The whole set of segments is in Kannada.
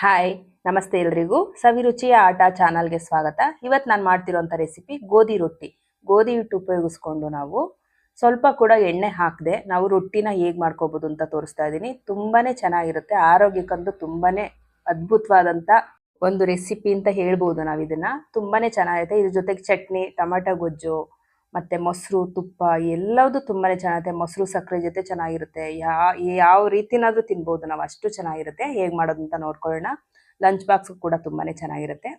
ಹಾಯ್ ನಮಸ್ತೆ ಎಲ್ರಿಗೂ. ಸವಿರುಚಿಯ ಆಟ ಚಾನಲ್ಗೆ ಸ್ವಾಗತ. ಇವತ್ತು ನಾನು ಮಾಡ್ತಿರೋಂಥ ರೆಸಿಪಿ ಗೋಧಿ ರೊಟ್ಟಿ. ಗೋಧಿ ಹಿಟ್ಟು ಉಪಯೋಗಿಸ್ಕೊಂಡು ನಾವು ಸ್ವಲ್ಪ ಕೂಡ ಎಣ್ಣೆ ಹಾಕದೆ ನಾವು ರೊಟ್ಟಿನ ಹೇಗೆ ಮಾಡ್ಕೋಬೋದು ಅಂತ ತೋರಿಸ್ತಾ ಇದ್ದೀನಿ. ತುಂಬಾ ಚೆನ್ನಾಗಿರುತ್ತೆ. ಆರೋಗ್ಯಕ್ಕಂತೂ ತುಂಬಾ ಅದ್ಭುತವಾದಂಥ ಒಂದು ರೆಸಿಪಿ ಅಂತ ಹೇಳ್ಬೋದು ನಾವು ಇದನ್ನು ತುಂಬಾ ಚೆನ್ನಾಗಿರುತ್ತೆ ಇದ್ರ ಜೊತೆಗೆ ಚಟ್ನಿ, ಟೊಮೆಟೊ ಗೊಜ್ಜು ಮತ್ತು ಮೊಸರು, ತುಪ್ಪ ಎಲ್ಲದೂ ತುಂಬಾ ಚೆನ್ನಾಗಿರುತ್ತೆ ಮೊಸರು, ಸಕ್ಕರೆ ಜೊತೆ ಚೆನ್ನಾಗಿರುತ್ತೆ. ಯಾ, ಯಾವ ರೀತಿನಾದರೂ ತಿನ್ಬೋದು. ನಾವು ಅಷ್ಟು ಚೆನ್ನಾಗಿರುತ್ತೆ. ಹೇಗೆ ಮಾಡೋದು ಅಂತ ನೋಡ್ಕೊಳ್ಳೋಣ. ಲಂಚ್ ಬಾಕ್ಸ್ ಕೂಡ ತುಂಬಾ ಚೆನ್ನಾಗಿರುತ್ತೆ.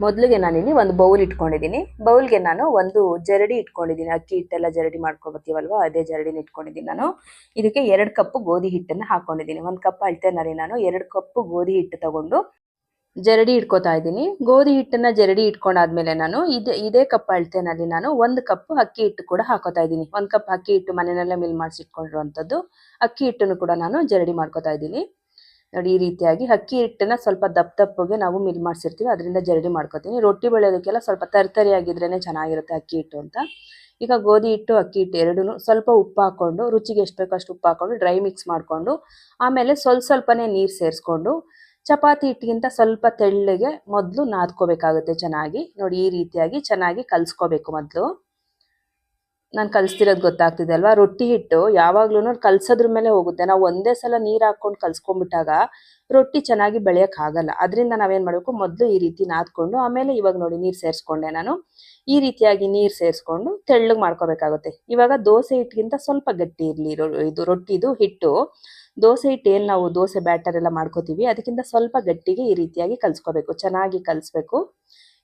ಮೊದಲಿಗೆ ನಾನಿಲ್ಲಿ ಒಂದು ಬೌಲ್ ಇಟ್ಕೊಂಡಿದ್ದೀನಿ. ಬೌಲ್ಗೆ ನಾನು ಒಂದು ಜರಡಿ ಇಟ್ಕೊಂಡಿದ್ದೀನಿ. ಅಕ್ಕಿ ಹಿಟ್ಟೆಲ್ಲ ಜರಡಿ ಮಾಡ್ಕೊಬತ್ತೀವಲ್ವ? ಅದೇ ಜರಡಿನ ಇಟ್ಕೊಂಡಿದ್ದೀನಿ ನಾನು. ಇದಕ್ಕೆ ಎರಡು ಕಪ್ ಗೋಧಿ ಹಿಟ್ಟನ್ನು ಹಾಕೊಂಡಿದ್ದೀನಿ. ಒಂದು ಕಪ್ ಅಳ್ತೇನೆ ನಾನು. ಎರಡು ಕಪ್ ಗೋಧಿ ಹಿಟ್ಟು ತಗೊಂಡು ಜರಡಿ ಇಟ್ಕೋತಾ ಇದ್ದೀನಿ. ಗೋಧಿ ಹಿಟ್ಟನ್ನ ಜರಡಿ ಇಟ್ಕೊಂಡಾದ್ಮೇಲೆ ನಾನು ಇದೇ ಇದೇ ಕಪ್ ಅಳತೆನಲ್ಲಿ ನಾನು ಒಂದು ಕಪ್ ಅಕ್ಕಿ ಹಿಟ್ಟು ಕೂಡ ಹಾಕೋತಾ ಇದ್ದೀನಿ. ಒಂದು ಕಪ್ ಅಕ್ಕಿ ಹಿಟ್ಟು ಮನೆಯಲ್ಲೇ ಮಿಲ್ ಮಾಡಿಸಿಟ್ಕೊಂಡಿರುವಂಥದ್ದು. ಅಕ್ಕಿ ಹಿಟ್ಟನ್ನು ಕೂಡ ನಾನು ಜರಡಿ ಮಾಡ್ಕೋತಾ ಇದ್ದೀನಿ. ನೋಡಿ, ಈ ರೀತಿಯಾಗಿ ಅಕ್ಕಿ ಹಿಟ್ಟನ್ನ ಸ್ವಲ್ಪ ದಪ್ಪ ದಪ್ಪಗೆ ನಾವು ಮಿಲ್ ಮಾಡಿಸಿರ್ತೀವಿ. ಅದರಿಂದ ಜರಡಿ ಮಾಡ್ಕೋತೀನಿ. ರೊಟ್ಟಿ ಬೆಳೆಯೋದಕ್ಕೆಲ್ಲ ಸ್ವಲ್ಪ ತರ್ತರಿಯಾಗಿದ್ರೇ ಚೆನ್ನಾಗಿರುತ್ತೆ ಅಕ್ಕಿ ಹಿಟ್ಟು ಅಂತ. ಈಗ ಗೋಧಿ ಹಿಟ್ಟು, ಅಕ್ಕಿ ಹಿಟ್ಟು ಎರಡೂ ಸ್ವಲ್ಪ ಉಪ್ಪು ಹಾಕ್ಕೊಂಡು, ರುಚಿಗೆ ಎಷ್ಟು ಬೇಕೋ ಅಷ್ಟು ಉಪ್ಪು ಹಾಕ್ಕೊಂಡು, ಡ್ರೈ ಮಿಕ್ಸ್ ಮಾಡಿಕೊಂಡು, ಆಮೇಲೆ ಸ್ವಲ್ಪ ಸ್ವಲ್ಪನೇ ನೀರು ಸೇರಿಸ್ಕೊಂಡು ಚಪಾತಿ ಹಿಟ್ಟಿಗಿಂತ ಸ್ವಲ್ಪ ತೆಳ್ಳಗೆ ಮೊದಲು ನಾದ್ಕೋಬೇಕಾಗುತ್ತೆ ಚೆನ್ನಾಗಿ. ನೋಡಿ ಈ ರೀತಿಯಾಗಿ ಚೆನ್ನಾಗಿ ಕಲಿಸ್ಕೋಬೇಕು ಮೊದಲು. ನಾನು ಕಲಿಸ್ತಿರೋದು ಗೊತ್ತಾಗ್ತಿದೆ ಅಲ್ವಾ? ರೊಟ್ಟಿ ಹಿಟ್ಟು ಯಾವಾಗ್ಲೂ ಕಲ್ಸೋದ್ರ ಮೇಲೆ ಹೋಗುತ್ತೆ. ನಾವು ಒಂದೇ ಸಲ ನೀರು ಹಾಕೊಂಡು ಕಲ್ಸ್ಕೊಂಡ್ಬಿಟ್ಟಾಗ ರೊಟ್ಟಿ ಚೆನ್ನಾಗಿ ಬೆಳೆಯೋಕ್ಕಾಗಲ್ಲ ಅದರಿಂದ ನಾವೇನು ಮಾಡಬೇಕು? ಮೊದಲು ಈ ರೀತಿ ನಾದ್ಕೊಂಡು, ಆಮೇಲೆ ಇವಾಗ ನೋಡಿ ನೀರು ಸೇರಿಸ್ಕೊಂಡೆ ನಾನು. ಈ ರೀತಿಯಾಗಿ ನೀರು ಸೇರಿಸ್ಕೊಂಡು ತೆಳ್ಳಗೆ ಮಾಡ್ಕೋಬೇಕಾಗುತ್ತೆ. ಇವಾಗ ದೋಸೆ ಹಿಟ್ಟಿಗಿಂತ ಸ್ವಲ್ಪ ಗಟ್ಟಿ ಇರಲಿ ಇದು ರೊಟ್ಟಿದು ಹಿಟ್ಟು. ದೋಸೆ ಹಿಟ್ಟು ಏನು ನಾವು ದೋಸೆ ಬ್ಯಾಟರ್ ಎಲ್ಲ ಮಾಡ್ಕೋತೀವಿ, ಅದಕ್ಕಿಂತ ಸ್ವಲ್ಪ ಗಟ್ಟಿಗೆ ಈ ರೀತಿಯಾಗಿ ಕಲಿಸ್ಕೋಬೇಕು. ಚೆನ್ನಾಗಿ ಕಲಿಸ್ಬೇಕು.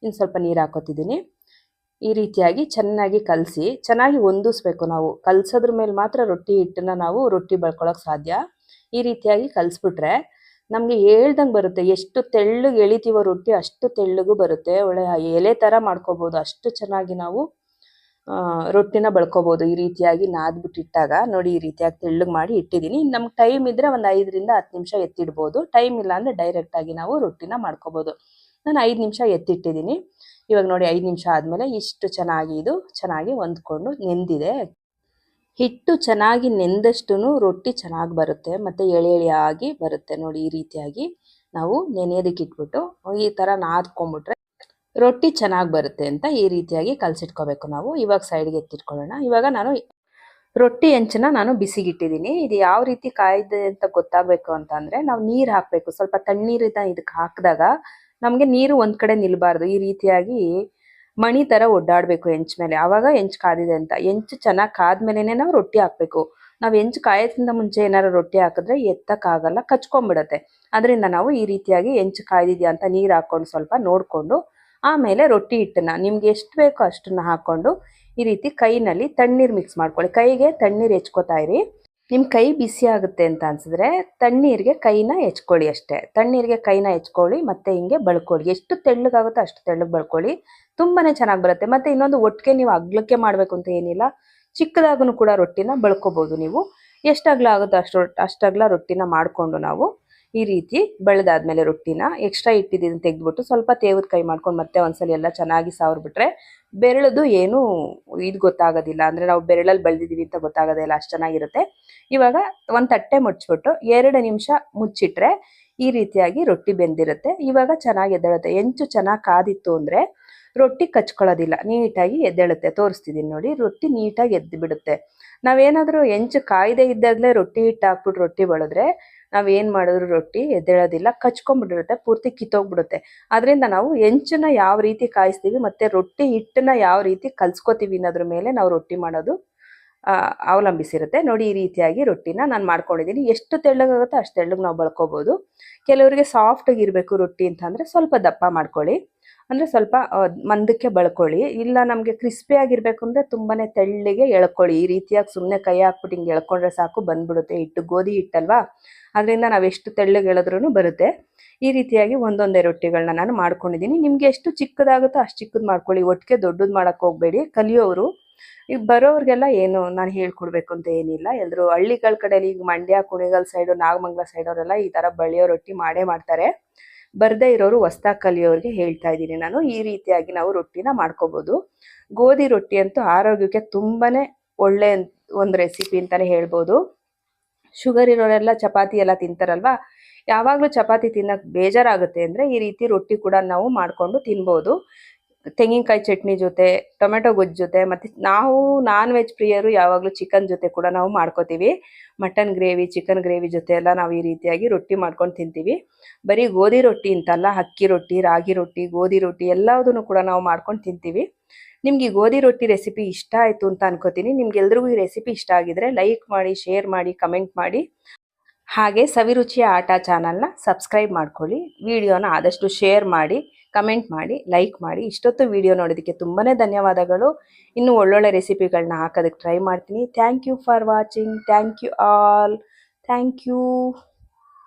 ಇನ್ನು ಸ್ವಲ್ಪ ನೀರು ಹಾಕೋತಿದ್ದೀನಿ ಈ ರೀತಿಯಾಗಿ ಚೆನ್ನಾಗಿ ಕಲಸಿ, ಚೆನ್ನಾಗಿ ಹೊಂದಿಸ್ಬೇಕು ನಾವು. ಕಲಸೋದ್ರ ಮೇಲೆ ಮಾತ್ರ ರೊಟ್ಟಿ ಹಿಟ್ಟನ್ನ ನಾವು ರೊಟ್ಟಿ ಬಳ್ಕೊಳಕ್ಕೆ ಸಾಧ್ಯ. ಈ ರೀತಿಯಾಗಿ ಕಲಿಸ್ಬಿಟ್ರೆ ನಮಗೆ ಹೇಳ್ದಂಗೆ ಬರುತ್ತೆ. ಎಷ್ಟು ತೆಳ್ಳಗೆ ಎಳಿತೀವೋ ರೊಟ್ಟಿ ಅಷ್ಟು ತೆಳ್ಳಗೂ ಬರುತ್ತೆ. ಒಳ್ಳೆ ಎಲೆ ಥರ ಮಾಡ್ಕೋಬೋದು. ಅಷ್ಟು ಚೆನ್ನಾಗಿ ನಾವು ರೊಟ್ಟಿನ ಬಳ್ಕೋಬೋದು. ಈ ರೀತಿಯಾಗಿ ನಾದ್ಬಿಟ್ಟು ಇಟ್ಟಾಗ ನೋಡಿ ಈ ರೀತಿಯಾಗಿ ತೆಳ್ಳಗೆ ಮಾಡಿ ಇಟ್ಟಿದ್ದೀನಿ ನಮ್ಗೆ ಟೈಮ್ ಇದ್ದರೆ ಒಂದು ಐದರಿಂದ ಹತ್ತು ನಿಮಿಷ ಎತ್ತಿಡ್ಬೋದು. ಟೈಮ್ ಇಲ್ಲ ಅಂದರೆ ಡೈರೆಕ್ಟಾಗಿ ನಾವು ರೊಟ್ಟಿನ ಮಾಡ್ಕೋಬೋದು. ನಾನು ಐದು ನಿಮಿಷ ಎತ್ತಿಟ್ಟಿದ್ದೀನಿ. ಇವಾಗ ನೋಡಿ ಐದು ನಿಮಿಷ ಆದಮೇಲೆ ಇಷ್ಟು ಚೆನ್ನಾಗಿ ಇದು ಚೆನ್ನಾಗಿ ಹೊಂದ್ಕೊಂಡು ನೆಂದಿದೆ. ಹಿಟ್ಟು ಚೆನ್ನಾಗಿ ನೆಂದಷ್ಟು ರೊಟ್ಟಿ ಚೆನ್ನಾಗಿ ಬರುತ್ತೆ. ಮತ್ತು ಎಳೆ ಎಳೆಯಾಗಿ ಬರುತ್ತೆ ನೋಡಿ ಈ ರೀತಿಯಾಗಿ ನಾವು ನೆನೆಯೋದಕ್ಕೆ ಇಟ್ಬಿಟ್ಟು ಈ ಥರ ನಾದ್ಕೊಂಬಿಟ್ರೆ ರೊಟ್ಟಿ ಚೆನ್ನಾಗಿ ಬರುತ್ತೆ ಅಂತ ಈ ರೀತಿಯಾಗಿ ಕಲಸಿಟ್ಕೋಬೇಕು ನಾವು. ಇವಾಗ ಸೈಡ್ಗೆ ಎತ್ತಿಟ್ಕೊಳ್ಳೋಣ. ಇವಾಗ ನಾನು ರೊಟ್ಟಿ ಹೆಂಚನ್ನ ನಾನು ಬಿಸಿಗಿಟ್ಟಿದ್ದೀನಿ. ಇದು ಯಾವ ರೀತಿ ಕಾಯ್ದೆ ಅಂತ ಗೊತ್ತಾಗಬೇಕು ಅಂತಂದರೆ ನಾವು ನೀರು ಹಾಕಬೇಕು. ಸ್ವಲ್ಪ ತಣ್ಣೀರಿಂದ ಇದಕ್ಕೆ ಹಾಕಿದಾಗ ನಮಗೆ ನೀರು ಒಂದು ಕಡೆ ನಿಲ್ಬಾರ್ದು. ಈ ರೀತಿಯಾಗಿ ಮಣಿ ಥರ ಒಡ್ಡಾಡಬೇಕು ಹೆಂಚ್ ಮೇಲೆ. ಆವಾಗ ಹೆಂಚು ಕಾದಿದೆ ಅಂತ. ಹೆಂಚು ಚೆನ್ನಾಗಿ ಕಾದ್ಮೇಲೆ ನಾವು ರೊಟ್ಟಿ ಹಾಕಬೇಕು. ನಾವು ಹೆಂಚು ಕಾಯೋದ್ರಿಂದ ಮುಂಚೆ ಏನಾರು ರೊಟ್ಟಿ ಹಾಕಿದ್ರೆ ಎತ್ತಕ್ಕಾಗಲ್ಲ ಕಚ್ಕೊಂಡ್ಬಿಡತ್ತೆ ಅದರಿಂದ ನಾವು ಈ ರೀತಿಯಾಗಿ ಹೆಂಚು ಕಾಯ್ದಿದ್ಯಾ ಅಂತ ನೀರು ಹಾಕ್ಕೊಂಡು ಸ್ವಲ್ಪ ನೋಡಿಕೊಂಡು, ಆಮೇಲೆ ರೊಟ್ಟಿ ಹಿಟ್ಟನ್ನ, ನಿಮ್ಗೆ ಎಷ್ಟು ಬೇಕೋ ಅಷ್ಟನ್ನು ಹಾಕ್ಕೊಂಡು ಈ ರೀತಿ ಕೈನಲ್ಲಿ ತಣ್ಣೀರು ಮಿಕ್ಸ್ ಮಾಡ್ಕೊಳ್ಳಿ. ಕೈಗೆ ತಣ್ಣೀರು ಹೆಚ್ಕೋತಾ ಇರಿ. ನಿಮ್ಮ ಕೈ ಬಿಸಿ ಆಗುತ್ತೆ ಅಂತ ಅನ್ಸಿದ್ರೆ ತಣ್ಣೀರಿಗೆ ಕೈನ ಹೆಚ್ಕೊಳ್ಳಿ ಅಷ್ಟೇ. ತಣ್ಣೀರಿಗೆ ಕೈನ ಹೆಚ್ಕೊಳ್ಳಿ, ಮತ್ತೆ ಹಿಂಗೆ ಬಳ್ಕೊಳ್ಳಿ. ಎಷ್ಟು ತೆಳ್ಳಗಾಗುತ್ತೋ ಅಷ್ಟು ತೆಳ್ಳಗೆ ಬಳ್ಕೊಳ್ಳಿ. ತುಂಬಾನೇ ಚೆನ್ನಾಗಿ ಬರುತ್ತೆ. ಮತ್ತೆ ಇನ್ನೊಂದು ಒಟ್ಟಿಗೆ ನೀವು ಅಗ್ಲಕ್ಕೆ ಮಾಡಬೇಕು ಅಂತ ಏನಿಲ್ಲ. ಚಿಕ್ಕದಾಗೂ ಕೂಡ ರೊಟ್ಟಿನ ಬಳ್ಕೋಬಹುದು ನೀವು. ಎಷ್ಟು ಅಗಲ ಆಗುತ್ತೋ ಅಷ್ಟು ಅಷ್ಟಗ್ಲ ರೊಟ್ಟಿನ ಮಾಡಿಕೊಂಡು ನಾವು ಈ ರೀತಿ ಬೆಳೆದಾದ್ಮೇಲೆ ರೊಟ್ಟಿನ ಎಕ್ಸ್ಟ್ರಾ ಇಟ್ಟಿದ್ದೀನಿ ತೆಗೆದ್ಬಿಟ್ಟು ಸ್ವಲ್ಪ ತೇವದ ಕೈ ಮಾಡ್ಕೊಂಡು ಮತ್ತೆ ಒಂದ್ಸಲ ಎಲ್ಲ ಚೆನ್ನಾಗಿ ಸಾವಿರ್ಬಿಟ್ರೆ ಬೆರಳದು ಏನು ಇದು ಗೊತ್ತಾಗೋದಿಲ್ಲ. ಅಂದರೆ ನಾವು ಬೆರಳಲ್ಲಿ ಬೆಳೆದಿದ್ದೀವಿ ಅಂತ ಗೊತ್ತಾಗೋದಿಲ್ಲ ಅಷ್ಟು ಚೆನ್ನಾಗಿರುತ್ತೆ. ಇವಾಗ ಒಂದು ತಟ್ಟೆ ಮುಚ್ಚಿಬಿಟ್ಟು ಎರಡು ನಿಮಿಷ ಮುಚ್ಚಿಟ್ರೆ ಈ ರೀತಿಯಾಗಿ ರೊಟ್ಟಿ ಬೆಂದಿರುತ್ತೆ. ಇವಾಗ ಚೆನ್ನಾಗಿ ಎದ್ದೇಳುತ್ತೆ. ಹೆಂಚು ಚೆನ್ನಾಗಿ ಕಾದಿತ್ತು ಅಂದರೆ ರೊಟ್ಟಿ ಕಚ್ಕೊಳ್ಳೋದಿಲ್ಲ, ನೀಟಾಗಿ ಎದ್ದೇಳುತ್ತೆ. ತೋರಿಸ್ತಿದ್ದೀನಿ ನೋಡಿ, ರೊಟ್ಟಿ ನೀಟಾಗಿ ಎದ್ದು ಬಿಡುತ್ತೆ. ನಾವೇನಾದರೂ ಹೆಂಚು ಕಾಯ್ದೆ ಇದ್ದಾಗಲೇ ರೊಟ್ಟಿ ಹಿಟ್ಟು ಹಾಕ್ಬಿಟ್ಟು ರೊಟ್ಟಿ ಬೆಳೆದ್ರೆ ನಾವೇನು ಮಾಡಿದ್ರು ರೊಟ್ಟಿ ಎದ್ದೇಳೋದಿಲ್ಲ, ಕಚ್ಕೊಂಡ್ಬಿಟ್ಟಿರುತ್ತೆ, ಪೂರ್ತಿ ಕಿತ್ತೋಗ್ಬಿಡುತ್ತೆ. ಅದರಿಂದ ನಾವು ಹೆಂಚನ್ನ ಯಾವ ರೀತಿ ಕಾಯಿಸ್ತೀವಿ ಮತ್ತು ರೊಟ್ಟಿ ಹಿಟ್ಟನ್ನ ಯಾವ ರೀತಿ ಕಲ್ಸ್ಕೊತೀವಿ ಅನ್ನೋದ್ರ ಮೇಲೆ ನಾವು ರೊಟ್ಟಿ ಮಾಡೋದು ಅವಲಂಬಿಸಿರುತ್ತೆ. ನೋಡಿ ಈ ರೀತಿಯಾಗಿ ರೊಟ್ಟಿನ ನಾನು ಮಾಡ್ಕೊಂಡಿದ್ದೀನಿ ಎಷ್ಟು ತೆಳ್ಳಗಾಗುತ್ತೋ ಅಷ್ಟು ತೆಳ್ಳಗೆ ನಾವು ಬಳ್ಕೊಬೋದು. ಕೆಲವರಿಗೆ ಸಾಫ್ಟಾಗಿ ಇರಬೇಕು ರೊಟ್ಟಿ ಅಂತಂದರೆ ಸ್ವಲ್ಪ ದಪ್ಪ ಮಾಡ್ಕೊಳ್ಳಿ. ಅಂದರೆ ಸ್ವಲ್ಪ ಮಂದಕ್ಕೆ ಬಳ್ಕೊಳ್ಳಿ. ಇಲ್ಲ ನಮಗೆ ಕ್ರಿಸ್ಪಿ ಆಗಿರಬೇಕು ಅಂದರೆ ತುಂಬಾ ತೆಳ್ಳಿಗೆ ಎಳ್ಕೊಳ್ಳಿ. ಈ ರೀತಿಯಾಗಿ ಸುಮ್ಮನೆ ಕೈ ಹಾಕ್ಬಿಟ್ಟು ಹಿಂಗೆ ಎಳ್ಕೊಂಡ್ರೆ ಸಾಕು, ಬಂದ್ಬಿಡುತ್ತೆ. ಹಿಟ್ಟು, ಗೋಧಿ ಹಿಟ್ಟಲ್ವಾ? ಅದರಿಂದ ನಾವು ಎಷ್ಟು ತೆಳ್ಳಗೆ ಎಳೆದ್ರೂ ಬರುತ್ತೆ. ಈ ರೀತಿಯಾಗಿ ಒಂದೊಂದೇ ರೊಟ್ಟಿಗಳನ್ನ ನಾನು ಮಾಡ್ಕೊಂಡಿದ್ದೀನಿ. ನಿಮಗೆ ಎಷ್ಟು ಚಿಕ್ಕದಾಗುತ್ತೋ ಅಷ್ಟು ಚಿಕ್ಕದು ಮಾಡ್ಕೊಳ್ಳಿ. ಒಟ್ಟಿಗೆ ದೊಡ್ಡದು ಮಾಡೋಕ್ಕೆ ಹೋಗ್ಬೇಡಿ. ಕಲಿಯೋರು ಈಗ ಬರೋರಿಗೆಲ್ಲ ಏನು ನಾನು ಹೇಳ್ಕೊಡ್ಬೇಕು ಅಂತ ಏನಿಲ್ಲ. ಎಲ್ಲರೂ ಹಳ್ಳಿಗಳ ಕಡೆಯಲ್ಲಿ ಈಗ ಮಂಡ್ಯ, ಕುಣಿಗಲ್ ಸೈಡು, ನಾಗಮಂಗಲ ಸೈಡ್ ಅವರೆಲ್ಲ ಈ ತರ ಬಳಿಯೋ ರೊಟ್ಟಿ ಮಾಡೇ ಮಾಡ್ತಾರೆ. ಬರದೇ ಇರೋರು ಹೊಸ್ದಾಗಿ ಕಲಿಯೋರಿಗೆ ಹೇಳ್ತಾ ಇದ್ದೀನಿ. ನಾನು ಈ ರೀತಿಯಾಗಿ ನಾವು ರೊಟ್ಟಿನ ಮಾಡ್ಕೋಬೋದು. ಗೋಧಿ ರೊಟ್ಟಿ ಅಂತೂ ಆರೋಗ್ಯಕ್ಕೆ ತುಂಬಾ ಒಳ್ಳೆ ಒಂದು ರೆಸಿಪಿ ಅಂತಲೇ ಹೇಳ್ಬೋದು. ಶುಗರ್ ಇರೋರೆಲ್ಲ ಚಪಾತಿ ಎಲ್ಲ ತಿಂತಾರಲ್ವಾ? ಯಾವಾಗಲೂ ಚಪಾತಿ ತಿನ್ನಕ್ಕೆ ಬೇಜಾರಾಗುತ್ತೆ ಅಂದರೆ ಈ ರೀತಿ ರೊಟ್ಟಿ ಕೂಡ ನಾವು ಮಾಡಿಕೊಂಡು ತಿನ್ಬೋದು. ತೆಂಗಿನಕಾಯಿ ಚಟ್ನಿ ಜೊತೆ, ಟೊಮೆಟೊ ಗೊಜ್ಜು ಜೊತೆ, ಮತ್ತು ನಾವು ನಾನ್ ವೆಜ್ ಪ್ರಿಯರು ಯಾವಾಗಲೂ ಚಿಕನ್ ಜೊತೆ ಕೂಡ ನಾವು ಮಾಡ್ಕೋತೀವಿ. ಮಟನ್ ಗ್ರೇವಿ ಚಿಕನ್ ಗ್ರೇವಿ ಜೊತೆ ಎಲ್ಲ ನಾವು ಈ ರೀತಿಯಾಗಿ ರೊಟ್ಟಿ ಮಾಡ್ಕೊಂಡು ತಿಂತೀವಿ. ಬರೀ ಗೋಧಿ ರೊಟ್ಟಿ ಅಂತಲ್ಲ, ಅಕ್ಕಿ ರೊಟ್ಟಿ, ರಾಗಿ ರೊಟ್ಟಿ, ಗೋಧಿ ರೊಟ್ಟಿ ಎಲ್ಲದನ್ನು ಕೂಡ ನಾವು ಮಾಡ್ಕೊಂಡು ತಿಂತೀವಿ. ನಿಮಗೆ ಗೋಧಿ ರೊಟ್ಟಿ ರೆಸಿಪಿ ಇಷ್ಟ ಆಯಿತು ಅಂತ ಅನ್ಕೋತೀನಿ. ನಿಮ್ಗೆ ಎಲ್ರಿಗೂ ಈ ರೆಸಿಪಿ ಇಷ್ಟ ಆಗಿದ್ರೆ ಲೈಕ್ ಮಾಡಿ ಶೇರ್ ಮಾಡಿ ಕಮೆಂಟ್ ಮಾಡಿ. ಹಾಗೆ ಸವಿರುಚಿಯ ಆಟ ಚಾನಲ್ನ ಸಬ್ಸ್ಕ್ರೈಬ್ ಮಾಡ್ಕೊಳ್ಳಿ. ವಿಡಿಯೋನ ಆದಷ್ಟು ಶೇರ್ ಮಾಡಿ. ಕಮೆಂಟ್ ಮಾಡಿ ಲೈಕ್ ಮಾಡಿ. ಇಷ್ಟೊತ್ತು ವಿಡಿಯೋ ನೋಡೋದಕ್ಕೆ ತುಂಬಾ ಧನ್ಯವಾದಗಳು. ಇನ್ನು ಒಳ್ಳೊಳ್ಳೆ ರೆಸಿಪಿಗಳನ್ನ ಹಾಕೋದಕ್ಕೆ ಟ್ರೈ ಮಾಡ್ತೀನಿ. Thank you for watching thank you all thank you